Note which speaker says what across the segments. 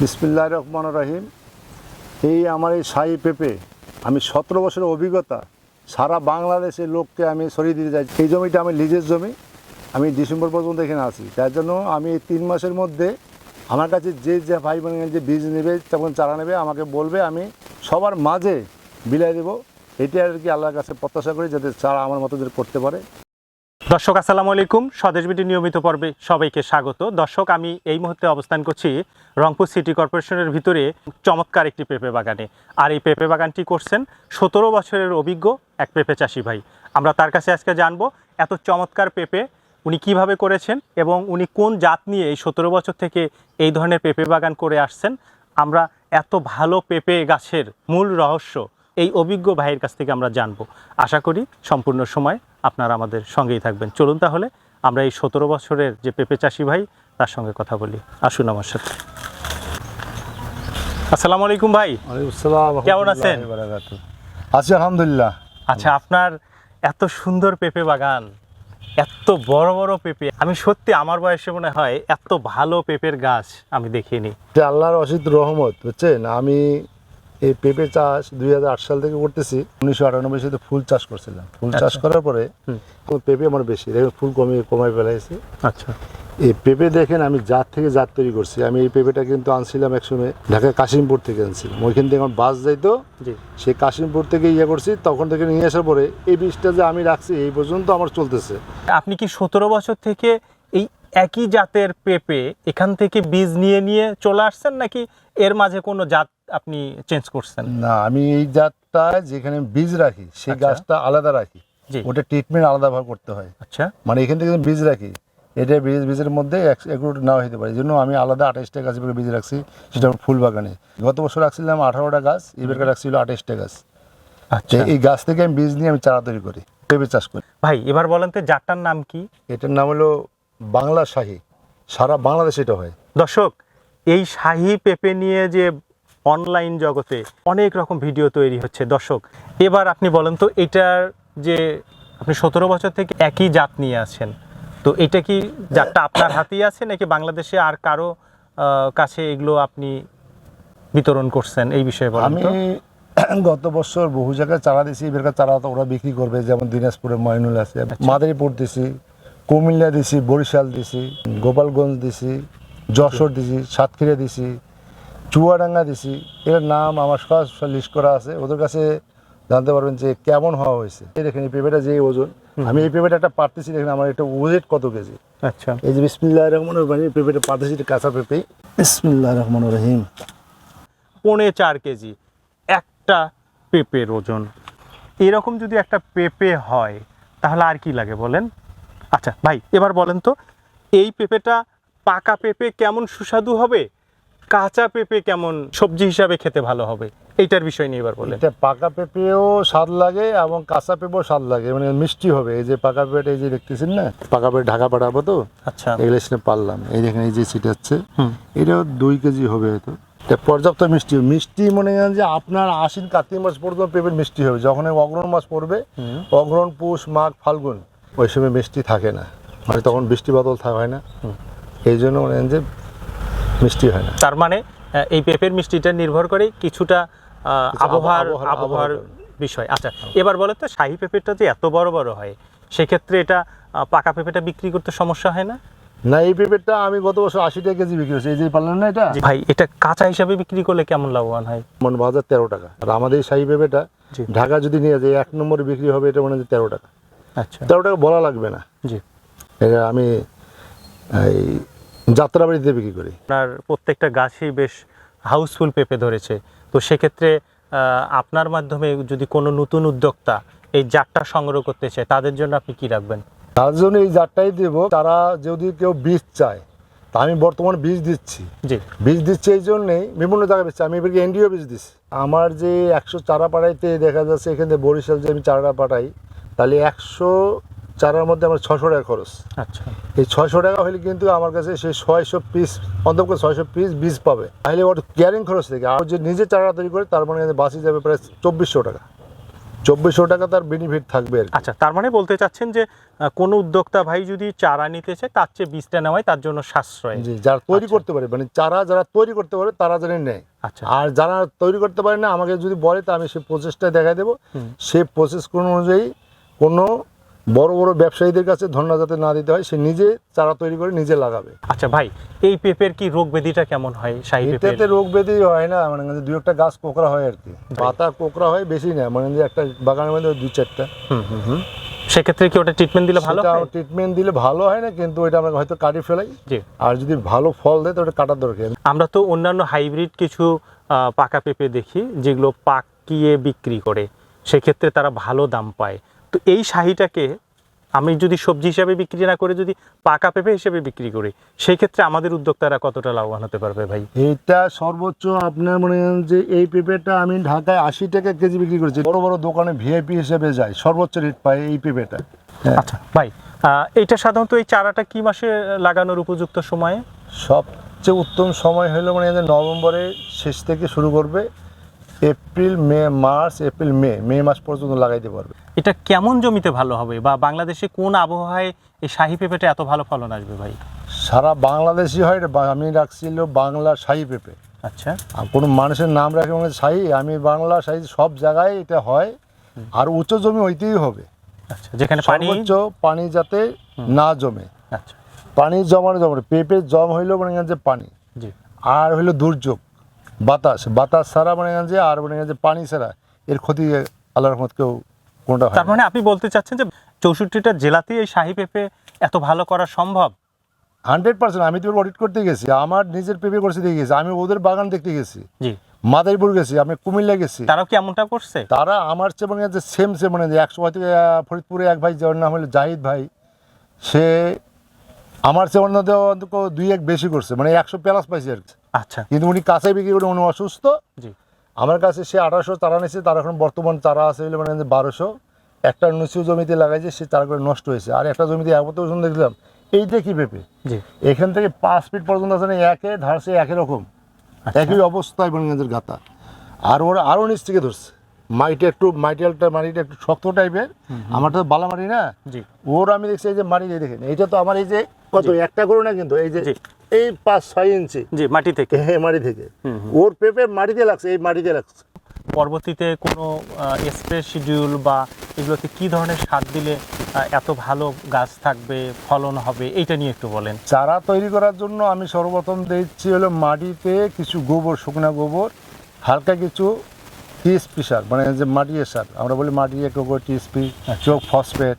Speaker 1: বিসমিল্লাহ রহমান রহিম। এই আমার এই শাহী পেঁপে, আমি সতেরো বছরের অভিজ্ঞতা, সারা বাংলাদেশের লোককে আমি সরিয়ে দিতে চাই এই জমিটা আমি লিজের জমি, আমি ডিসেম্বর পর্যন্ত এখানে আছি। তার জন্য আমি এই তিন মাসের মধ্যে আমার কাছে যে যে ভাই বোন যে বীজ নেবে, তখন চারা নেবে, আমাকে বলবে, আমি সবার মাঝে বিলাই দেবো। এটি আর কি আল্লাহর কাছে প্রত্যাশা করি যাতে চারা আমার মতো করে করতে পারে।
Speaker 2: দর্শক, আসসালামু আলাইকুম। স্বদেশ বিটি নিয়মিত পর্বে সবাইকে স্বাগত। দর্শক, আমি এই মুহূর্তে অবস্থান করছি রংপুর সিটি কর্পোরেশনের ভিতরে চমৎকার একটি পেঁপে বাগানে। আর এই পেঁপে বাগানটি করছেন সতেরো বছরের অভিজ্ঞ এক পেঁপে চাষি ভাই। আমরা তার কাছে আজকে জানব এত চমৎকার পেঁপে উনি কীভাবে করেছেন এবং উনি কোন জাত নিয়ে এই সতেরো বছর থেকে এই ধরনের পেঁপে বাগান করে আসছেন। আমরা এত ভালো পেঁপে গাছের মূল রহস্য এই অভিজ্ঞ ভাইয়ের কাছ থেকে আমরা জানব। আশা করি সম্পূর্ণ সময় আপনারা আমাদের সঙ্গেই থাকবেন। চলুন তাহলে আমরা এই সতেরো বছরের যে পেঁপে চাষি ভাই তার সঙ্গে কথা বলি। আসুন আমার সাথে। আসসালামু আলাইকুম ভাই। কেমন আছেন?
Speaker 1: আছি আলহামদুলিল্লাহ।
Speaker 2: আচ্ছা আপনার এত সুন্দর পেঁপে বাগান এত বড় বড় পেঁপে। আমি সত্যি আমার বয়সে মনে হয় এত ভালো পেঁপের গাছ আমি দেখিনি।
Speaker 1: আল্লাহর অসিত রহমত বুঝছেন? আমি এই পেঁপে চাষ দুই হাজার আট সাল থেকে করতেছি। উনিশশো আটানব্বই সালে ফুল চাষ করছিলাম। ফুল চাষ
Speaker 2: আচ্ছা।
Speaker 1: করার পরে। পেঁপে আমার বেশি দেখেন ফুল কমিয়ে কমাই ফেলাইছি।
Speaker 2: আচ্ছা।
Speaker 1: এই পেঁপে দেখেন আমি জাত থেকে জাত তৈরি করছি। আমি এই পেঁপেটা কিন্তু আনছিলাম একসময় ঢাকা কাশিমপুর থেকে আনছিলাম। ওইখান থেকে আমার বাস যাইতো। সেই কাশিমপুর থেকে ইয়ে করছি। তখন থেকে নিয়ে আসার পরে এই বীজটা যে আমি রাখছি এই পর্যন্ত আমার চলতেছে।
Speaker 2: আপনি কি সতেরো বছর থেকে একই জাতের পেঁপে এখান থেকে বীজ নিয়ে নিয়ে চলে আসছেন নাকি এর মাঝে কোনো জাত আপনি চেঞ্জ করছেন?
Speaker 1: না আমি এই জাতটা যেখানে বীজ রাখি সেই
Speaker 2: আচ্ছা।
Speaker 1: গাছটা আলাদা রাখি। ওটা ট্রিটমেন্ট আলাদাভাবে করতে হয়।
Speaker 2: আচ্ছা।
Speaker 1: মানে এখান থেকে বীজ রাখি। এটা বীজ বীজের মধ্যে এক- এগুলো নাও হতে পারে। এই জন্য আমি আলাদা আঠাশটা গাছ এবার বীজ রাখছি সেটা আমার ফুল বাগানে। গত বছর রাখছিলাম আঠারোটা গাছ এবারকার রাখছিল আঠাশটা গাছ।
Speaker 2: আচ্ছা।
Speaker 1: এই গাছ থেকে আমি বীজ নিয়ে আমি চারা তৈরি করি পেঁপে চাষ করি।
Speaker 2: ভাই এবার বলেন তো জাতটার নাম কি?
Speaker 1: এটার নাম হলো বাংলা শাহী সারা বাংলাদেশে এটা হয়।
Speaker 2: দর্শক এই শাহী পেঁপে নিয়ে যে অনলাইন জগতে অনেক রকম ভিডিও তৈরি হচ্ছে। দর্শক এবার আপনি বলেন তো এটার যে আপনি সতেরো বছর থেকে একই জাত নিয়ে আছেন তো এটা কি জাতটা আপনার হাতেই আছে নাকি বাংলাদেশে আর কারও কাছে এগুলো আপনি বিতরণ করছেন? এই বিষয়ে বলেন
Speaker 1: আমি গত বছর বহু জায়গায় চারা দিছি এবারকার চারা তো ওরা বিক্রি করবে যেমন দিনাজপুরে ময়নুল আছে মাদারীপুর দিছি কুমিল্লা দিছি বরিশাল দিছি গোপালগঞ্জ দিছি যশোর দিছি সাতক্ষীরা দিছি চুয়াডাঙ্গা দিছি। এর নাম আমার সব লিস্ট করা আছে। ওদের কাছে জানতে পারবেন যে কেমন হওয়া হয়েছে। এই দেখেন এই পেঁপেটা যে ওজন। আমি এই পেঁপেটা একটা পারতেছি দেখেন আমার একটা ওয়েট কত কেজি।
Speaker 2: আচ্ছা।
Speaker 1: এই যে বিসমিল্লাহ রহমান রহিম পেঁপেটা পারতেছি এটা কাঁচা পেঁপে বিসমিল্লাহ রহমান রহিম।
Speaker 2: পৌনে চার কেজি। একটা পেঁপের ওজন। এরকম যদি একটা পেঁপে হয় তাহলে আর কি লাগে বলেন? আচ্ছা ভাই এবার বলেন তো এই পেঁপেটা পাকা পেঁপে কেমন সুস্বাদু হবে? কাঁচা পেঁপে কেমন সবজি হিসাবে খেতে ভালো হবে? এইটার বিষয় নিয়ে এবার বলেন।
Speaker 1: এটা পাকা পেঁপেও স্বাদ লাগে এবং কাঁচা পেঁপেও স্বাদ লাগে মানে মিষ্টি হবে। এই যে পাকা পেঁপে এই যে দেখতেছেন না? পাকা পেঁপে ঢাকা পাঠাবো তো?
Speaker 2: আচ্ছা।
Speaker 1: এগুলো এসে পারলাম। এই দেখেন এই যে ছিটাচ্ছে এটাও দুই কেজি হবে হয়তো। পর্যাপ্ত মিষ্টি। মিষ্টি মনে করেন যে আপনার আশ্বিন কার্তিক মাস পর্যন্ত পেঁপের মিষ্টি হবে। যখন অগ্রহণ মাস পড়বে অগ্রহণ পুষ মাঘ ফাল্গুন ওই সময় মিষ্টি থাকে না। মানে তখন বৃষ্টি বাদল থাকা হয় না। এই জন্য মনে যে মিষ্টি হয় না।
Speaker 2: তার মানে এই পেঁপের মিষ্টিটা নির্ভর করে কিছুটা আবহাওয়ার
Speaker 1: আবহাওয়ার-
Speaker 2: বিষয়। আচ্ছা এবার বলে তো শাহী পেঁপেটা যে এত বড় বড় হয় সেক্ষেত্রে এটা পাকা পেঁপেটা বিক্রি করতে সমস্যা হয় না?
Speaker 1: না এই পেঁপেটা আমি গত বছর আশি টাকা কেজি বিক্রি করছি। এই যে পারলেন না এটা?
Speaker 2: ভাই এটা কাঁচা হিসাবে বিক্রি করলে কেমন লাভবান হয়?
Speaker 1: মন বাজার তেরো টাকা। আর আমাদের এই শাহী পেঁপেটা। ঢাকা যদি নিয়ে যায় এক নম্বরে বিক্রি হবে এটা মনে হয় তেরো টাকা।
Speaker 2: আচ্ছা।
Speaker 1: তেরো টাকা বলা লাগবে না।
Speaker 2: জি।
Speaker 1: এটা আমি এই যাত্রাবাড়িতে বিক্রি করি।
Speaker 2: আপনার প্রত্যেকটা গাছই বেশ হাউসফুল পেঁপে ধরেছে। তো সেক্ষেত্রে আপনার মাধ্যমে যদি কোনো নতুন উদ্যোক্তা এই জাতটা সংগ্রহ করতে চায় তাদের জন্য আপনি কি রাখবেন?
Speaker 1: তার জন্য এই জাতটাই দেবো। তারা যদি কেউ বীজ চায় তা আমি বর্তমানে বীজ দিচ্ছি।
Speaker 2: জি।
Speaker 1: বীজ দিচ্ছি এই জন্যেই বিভিন্ন জায়গায় বেচছি। আমি এবারকে এনডিও বীজ দিচ্ছি আমার যে একশো চারা পাঠাইতে দেখা যাচ্ছে এখানে বরিশাল যে আমি চারা পাঠাই তাহলে একশো চারার মধ্যে আমার ছশো টাকা খরচ।
Speaker 2: আচ্ছা।
Speaker 1: এই ছয়শো টাকা হলে কিন্তু আমার কাছে সেই ছয়শো পিস অন্তত ছয়শো পিস বীজ পাবে। তাহলে ওর ক্যারিং খরচ থেকে আর যে নিজে চারা তৈরি করে তার মানে বাঁচি যাবে প্রায় চব্বিশশো টাকা। চব্বিশশো টাকা তার বেনিফিট থাকবে।
Speaker 2: আচ্ছা তার মানে বলতে চাচ্ছেন যে কোনো উদ্যোক্তা ভাই যদি চারা নিতে চায় তার চেয়ে বীজটা নেওয়াই তার জন্য সাশ্রয়।
Speaker 1: জি যারা তৈরি
Speaker 2: আচ্ছা।
Speaker 1: করতে পারে মানে চারা যারা তৈরি করতে পারে তারা যেন নেয়।
Speaker 2: আচ্ছা।
Speaker 1: আর যারা তৈরি করতে পারে না আমাকে যদি বলে তা আমি সেই প্রসেসটা দেখাই দেবো।
Speaker 2: হুম।
Speaker 1: সে প্রসেস কোন অনুযায়ী কোনো বড় বড় ব্যবসায়ীদের কাছে ধর্ণা যাতে না দিতে হয় সে নিজে চারা তৈরি করে নিজে লাগাবে।
Speaker 2: আচ্ছা ভাই এই পেঁপের কি রোগ ব্যাধিটা কেমন হয় শাহী
Speaker 1: এটাতে রোগ ব্যাধি হয় না মানে দু একটা গাছ কোকড়া হয় আর কি। পাতা কোকড়া হয় বেশি না মানে যে একটা বাগানের মধ্যে দুই চারটা।
Speaker 2: হুম হুম হুম। সেক্ষেত্রে কি ওটা ট্রিটমেন্ট দিলে ভালো হয়?
Speaker 1: ট্রিটমেন্ট দিলে ভালো হয় না কিন্তু এটা আমরা হয়তো কাটি ফেলাই। আর যদি ভালো ফল দেয় তো ওটা কাটার দরকার।
Speaker 2: আমরা তো অন্যান্য হাইব্রিড কিছু পাকা পেঁপে দেখি যেগুলো পাকিয়ে বিক্রি করে। সেক্ষেত্রে তারা ভালো দাম পায়। তো এই শাহিটাকে আমি যদি সবজি হিসাবে বিক্রি না করে যদি পাকা পেঁপে হিসেবে বিক্রি করি সেই ক্ষেত্রে আমাদের উদ্যোক্তারা কতটা লাভবান হতে পারবে ভাই?
Speaker 1: এইটা সর্বোচ্চ আপনার মনে করেন যে এই পেঁপেটা আমি ঢাকায় আশি টাকা কেজি বিক্রি করেছি। বড় বড় দোকানে ভিআইপি হিসেবে যায় সর্বোচ্চ রেট পায় এই পেঁপেটা। হ্যাঁ।
Speaker 2: আচ্ছা ভাই এইটা সাধারণত এই চারাটা কি মাসে লাগানোর উপযুক্ত সময়ে?
Speaker 1: সবচেয়ে উত্তম সময় হলো মানে নভেম্বরের শেষ থেকে শুরু করবে April May March April May May মাস পর্যন্ত লাগাইতে পারবে।
Speaker 2: এটা কেমন জমিতে ভালো হবে বা বাংলাদেশে কোন আবহাওয়ায় এই শাহি পেঁপেটা এত ভালো ফলন আসবে ভাই?
Speaker 1: সারা বাংলাদেশি হয় বা- আমি রাখছিল বাংলা শাহী পেঁপে।
Speaker 2: আচ্ছা।
Speaker 1: আর কোনো মানুষের নাম রাখে মানে শাহি আমি বাংলা শাহি সব জায়গায় এটা হয়। আর উচ্চ জমি হইতেই হবে।
Speaker 2: আচ্ছা যেখানে পানি
Speaker 1: সর্বোচ্চ পানি যাতে না জমে।
Speaker 2: আচ্ছা।
Speaker 1: পানি জমানো জমে পেঁপে জম হইল মানে যে পানি।
Speaker 2: জি।
Speaker 1: আর হইল দুর্যোগ। বাতাস বাতাস ছাড়া মানে যে আর মানে যে পানি ছাড়া এর ক্ষতি আল্লাহ রহমত কেউ কোনটা
Speaker 2: তার মানে আপনি বলতে চাচ্ছেন যে চৌষট্টিটা জেলাতেই এই শাহী পেঁপে এত ভালো করা সম্ভব?
Speaker 1: হান্ড্রেড পার্সেন্ট আমি তো অডিট করতে গেছি। আমার নিজের পেঁপে করতে দিয়ে গেছি। আমি ওদের বাগান দেখতে গেছি।
Speaker 2: জি।
Speaker 1: মাদারীপুর গেছি আমি কুমিল্লা গেছি।
Speaker 2: তারাও কি এমনটা করছে?
Speaker 1: তারা আমার চেয়ে মানে যে সেম সেম মানে যে একশো হয়তো ফরিদপুরে এক ভাই যার নাম হলো জাহিদ ভাই সে আমার চেয়ে অন্য দুই এক বেশি করছে। মানে একশো প্লাস পাইছে আর কি।
Speaker 2: আচ্ছা।
Speaker 1: কিন্তু উনি কাছে বিক্রি করে উনি অসুস্থ।
Speaker 2: জি।
Speaker 1: আমার কাছে সে আঠারোশো চারা নিয়েছে তার এখন বর্তমান চারা আছে মানে বারোশো। একটা নিচু জমিতে লাগাইছে সে চারা করে নষ্ট হয়েছে। আর একটা জমিতে এক বছর ওজন দেখলাম এইটা কি পেঁপে?
Speaker 2: জি।
Speaker 1: এখান থেকে পাঁচ ফিট পর্যন্ত আছে না একে ধারছে একই রকম।
Speaker 2: আচ্ছা।
Speaker 1: একই অবস্থায় বনগঞ্জের গাতা। আর ওরা আরও নিচ থেকে ধরছে। মাটিটা একটু মাটিয়ালটা মাটিটা একটু শক্ত টাইপের। আমারটা তো বালা মাটি না?
Speaker 2: জি।
Speaker 1: ওর আমি দেখছি এই যে মাটি দেখেন। এইটা তো আমার এই যে কত একটা করো না কিন্তু এই যে। এই পাঁচ ছয় ইঞ্চি।
Speaker 2: জি মাটি থেকে।
Speaker 1: হ্যাঁ মাটি থেকে। ওর পেঁপে মাটিতে লাগছে এই মাটিতে লাগছে।
Speaker 2: পরবর্তীতে কোনো স্প্রে শিডিউল বা এগুলোতে কি ধরনের সার দিলে এত ভালো গাছ থাকবে ফলন হবে এইটা নিয়ে একটু বলেন।
Speaker 1: চারা তৈরি করার জন্য আমি সর্বপ্রথম দিচ্ছি হলো মাটিতে কিছু গোবর শুকনো গোবর হালকা কিছু টিএসপি সার মানে যে মাটি সার আমরা বলি মাটি গোবর টিএসপি চোখ ফসফেট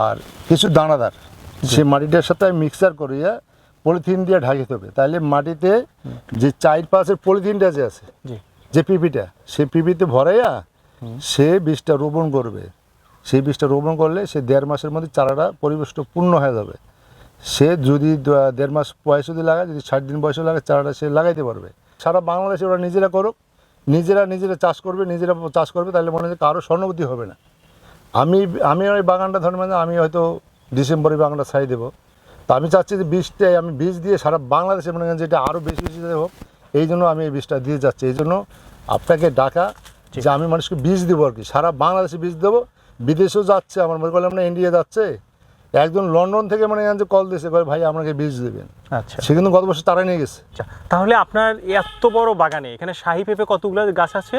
Speaker 1: আর কিছু দানাদার। সে মাটিটার সাথে মিক্সার করিয়া পলিথিন দিয়ে ঢাকিতে হবে। তাহলে মাটিতে যে চার পাশের পলিথিনটা যে আছে যে পিপিটা সে পিপিতে ভরাইয়া সে বীজটা রোপণ করবে। সেই বীজটা রোপণ করলে সে দেড় মাসের মধ্যে চারাটা পরিবেষ্ট পূর্ণ হয়ে যাবে। সে যদি দেড় মাস বয়স যদি লাগায় যদি ষাট দিন বয়সে লাগে চারাটা সে লাগাইতে পারবে। সারা বাংলাদেশে ওরা নিজেরা করুক নিজেরা নিজেরা চাষ করবে নিজেরা চাষ করবে তাহলে মনে হয় কারও স্বর্ণবতী হবে না। আমি আমি ওই বাগানটা ধরে মানে আমি হয়তো ডিসেম্বরে বাগানটা ছাই দেবো। তো আমি চাচ্ছি যে বীজটা আমি বীজ দিয়ে সারা বাংলাদেশে মনে করেন যেটা আরও বেশি বেশি হোক এই জন্য আমি এই বীজটা দিয়ে যাচ্ছি। এই জন্য আপনাকে ডাকা যে আমি মানুষকে বীজ দেবো আর কি। সারা বাংলাদেশে বীজ দেবো বিদেশেও যাচ্ছে আমার মনে করলাম না ইন্ডিয়া যাচ্ছে। একজন লন্ডন থেকে মানে যে কল দিয়েছে কয় ভাই আমাকে বীজ দেবেন।
Speaker 2: আচ্ছা।
Speaker 1: সে কিন্তু গত বছর তারা নিয়ে গেছে।
Speaker 2: আচ্ছা তাহলে আপনার এত বড় বাগানে এখানে শাহী পেঁপে কতগুলো গাছ আছে?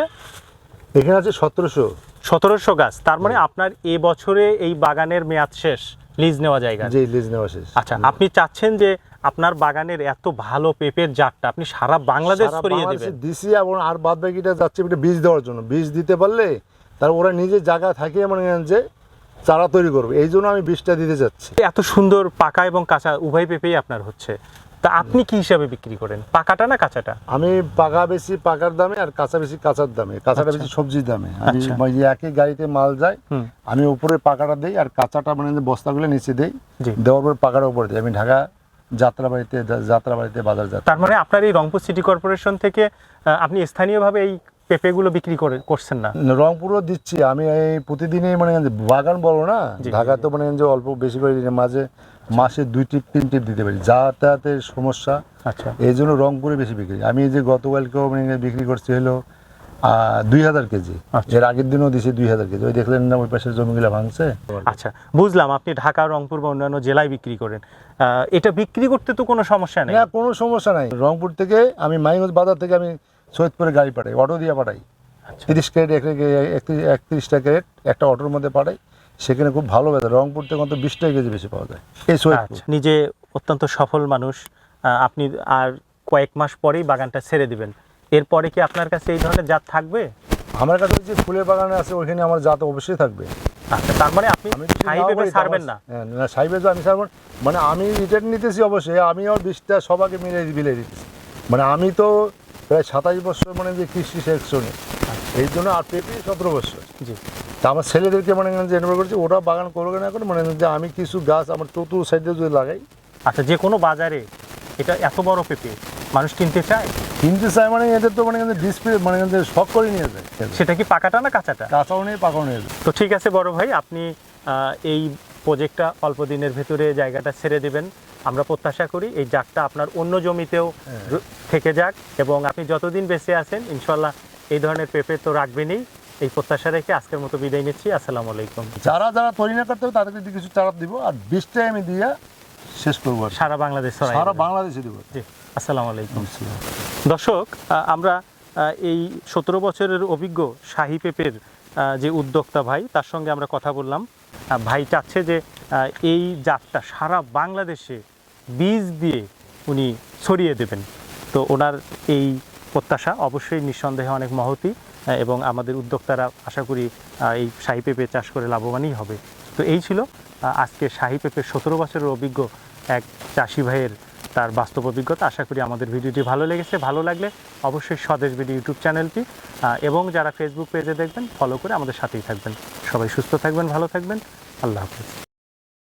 Speaker 1: এখানে আছে সতেরোশো।
Speaker 2: সতেরোশো গাছ। তার মানে আপনার এ বছরে এই বাগানের মেয়াদ শেষ। লিজ নেওয়া জায়গা
Speaker 1: জি লিজ নেওয়া শেষ।
Speaker 2: আচ্ছা আপনি চাচ্ছেন যে আপনার বাগানের এত ভালো পেঁপের জাতটা আপনি সারা বাংলাদেশ ছড়িয়ে দেবেন।
Speaker 1: দিছি এবং আর বাদ বাকিটা যাচ্ছে এটা বীজ দেওয়ার জন্য। বীজ দিতে পারলে তার ওরা নিজে জায়গা থাকে মনে যে চারা তৈরি করবে। এই জন্য আমি বীজটা দিতে যাচ্ছি।
Speaker 2: এত সুন্দর পাকা এবং কাঁচা উভয় পেঁপেই আপনার হচ্ছে। তা আপনি কি হিসাবে বিক্রি করেন? পাকাটা না কাঁচাটা?
Speaker 1: আমি পাকা বেশি পাকার দামে আর কাঁচা বেশি কাঁচার দামে। কাঁচাটা বেশি সবজির দামে। আমি
Speaker 2: আচ্ছা।
Speaker 1: একই গাড়িতে মাল যায় আমি উপরে পাকাটা দেই আর কাঁচাটা মানে বস্তাগুলো নিচে দেই দেওয়ার পর পাকাটা উপরে দিই। আমি ঢাকা যাত্রাবাড়িতে যাত্রাবাড়িতে বাজার যাত্রা।
Speaker 2: তার মানে আপনার এই রংপুর সিটি কর্পোরেশন থেকে আপনি স্থানীয়ভাবে এই পেঁপেগুলো বিক্রি করে করছেন না?
Speaker 1: রংপুরও দিচ্ছি। আমি এই প্রতিদিনই মানে বাগান বড় না ঢাকা তো মানে যে অল্প বেশি করে মাঝে মাসে দুই টিপ তিন টিপ দিতে পারি। যাতায়াতের সমস্যা
Speaker 2: আচ্ছা।
Speaker 1: এই জন্য রংপুরে বেশি বিক্রি। আমি এই যে গতকালকেও মানে বিক্রি করছি হলো দুই হাজার কেজি।
Speaker 2: আচ্ছা।
Speaker 1: এর আগের দিনও দিছি দুই হাজার কেজি। ওই দেখলেন না ওই পাশের জমিগুলো ভাঙছে?
Speaker 2: আচ্ছা বুঝলাম। আপনি ঢাকা রংপুর বা অন্যান্য জেলায় বিক্রি করেন। এটা বিক্রি করতে তো কোনো সমস্যা নেই?
Speaker 1: না কোনো সমস্যা নাই। রংপুর থেকে আমি মাইগঞ্জ বাজার থেকে আমি সৈয়দপুরে গাড়ি পাঠাই অটো দিয়ে পাঠাই।
Speaker 2: আচ্ছা।
Speaker 1: তিরিশ ক্যারেট একত্রিশটা ক্যারেট একটা অটোর মধ্যে পাঠাই। সেখানে খুব ভালো বেচা রংপুর থেকে অন্তত বিশ টাকা কেজি বেশি পাওয়া যায়। এই সৈয়দপুর
Speaker 2: আচ্ছা নিজে অত্যন্ত সফল মানুষ আপনি আর কয়েক মাস পরেই বাগানটা ছেড়ে দিবেন। এরপরে কি আপনার কাছে এই ধরনের জাত থাকবে?
Speaker 1: আমার কাছে যে ফুলের বাগানে আছে ওইখানে আমার জাত অবশ্যই থাকবে।
Speaker 2: আচ্ছা তার মানে আপনি
Speaker 1: তো
Speaker 2: ছাড়বেন না
Speaker 1: হ্যাঁ, না সাইবে আমি ছাড়বো মানে আমি রিটার্ন নিতেছি অবশ্যই আমি আর বিশটা সবাইকে মিলে বিলে দিতেছি। মানে আমি তো প্রায় সাতাশ বছর মানে যে কৃষি সেকশনে এই জন্য আর পেপি সতেরো বছর।
Speaker 2: জি।
Speaker 1: তা আমার ছেলেদেরকে মানে যে এনভার করছি ওরা বাগান করবে না করে মানে যে আমি কিছু গাছ আমার চতুর সাইডে যদি লাগাই।
Speaker 2: আচ্ছা যে কোনো বাজারে এটা এত বড় পেঁপে মানুষ কিনতে চায়?
Speaker 1: কিনতে চাই মানে এদের তো মানে ডিসপ্লে মানে শখ করে নিয়ে যায়।
Speaker 2: সেটা কি পাকাটা না কাঁচাটা?
Speaker 1: কাঁচাও নেই পাকাও নিয়ে যায়।
Speaker 2: তো ঠিক আছে বড় ভাই আপনি এই প্রজেক্টটা অল্প দিনের ভেতরে জায়গাটা ছেড়ে দেবেন। আমরা প্রত্যাশা করি এই জাগটা আপনার অন্য জমিতেও থেকে যাক এবং আপনি যতদিন বেঁচে আছেন ইনশাল্লাহ এই ধরনের পেঁপে তো রাখবেনই। এই প্রত্যাশা রেখে আজকের মতো বিদায় নিচ্ছি। আসসালামু আলাইকুম।
Speaker 1: যারা যারা তৈরি না করতে হবে তাদেরকে কিছু চারা দিব আর বীজটাই আমি দিয়ে শেষ করব
Speaker 2: সারা বাংলাদেশ
Speaker 1: সারা বাংলাদেশে দিব।
Speaker 2: জি আসসালামু আলাইকুম। দর্শক আমরা এই সতেরো বছরের অভিজ্ঞ শাহী পেপের যে উদ্যোক্তা ভাই তার সঙ্গে আমরা কথা বললাম। ভাই চাচ্ছে যে এই জাতটা সারা বাংলাদেশে বীজ দিয়ে উনি ছড়িয়ে দেবেন। তো ওনার এই প্রত্যাশা অবশ্যই নিঃসন্দেহে অনেক মহতি। এবং আমাদের উদ্যোক্তারা আশা করি এই শাহি পেঁপে চাষ করে লাভবানই হবে। তো এই ছিল আজকে শাহী পেঁপের সতেরো বছরের অভিজ্ঞ এক চাষি ভাইয়ের তার বাস্তব অভিজ্ঞতা। আশা করি আমাদের ভিডিওটি ভালো লেগেছে, ভালো লাগলে অবশ্যই স্বদেশ ভিডিও ইউটিউব চ্যানেলটি এবং যারা ফেসবুক পেজে দেখবেন ফলো করে আমাদের সাথেই থাকবেন। সবাই সুস্থ থাকবেন, ভালো থাকবেন। আল্লাহ হাফিজ।